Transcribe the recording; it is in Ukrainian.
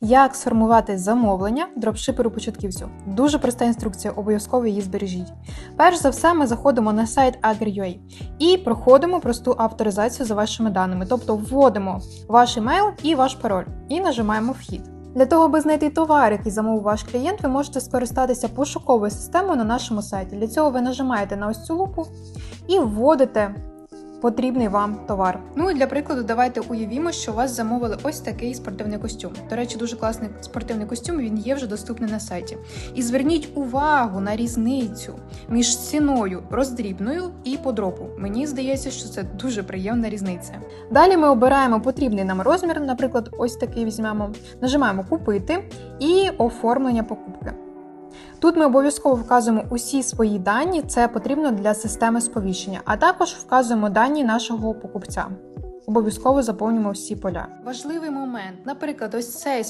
Як сформувати замовлення дропшиперу початківцю? Дуже проста інструкція, обов'язково її збережіть. Перш за все, ми заходимо на сайт Agri.ua і проходимо просту авторизацію за вашими даними, тобто вводимо ваш емейл і ваш пароль, і нажимаємо вхід. Для того, аби знайти товар, який замовив ваш клієнт, ви можете скористатися пошуковою системою на нашому сайті. Для цього ви нажимаєте на ось цю лупу і вводите потрібний вам товар. Ну і для прикладу, давайте уявімо, що у вас замовили ось такий спортивний костюм. До речі, дуже класний спортивний костюм. Він є вже доступний на сайті. І зверніть увагу на різницю між ціною роздрібною і по дропу. Мені здається, що це дуже приємна різниця. Далі ми обираємо потрібний нам розмір, наприклад, ось такий візьмемо. Нажимаємо Купити і оформлення покупки. Тут ми обов'язково вказуємо усі свої дані, це потрібно для системи сповіщення, а також вказуємо дані нашого покупця. Обов'язково заповнюємо всі поля. Важливий момент, наприклад, ось цей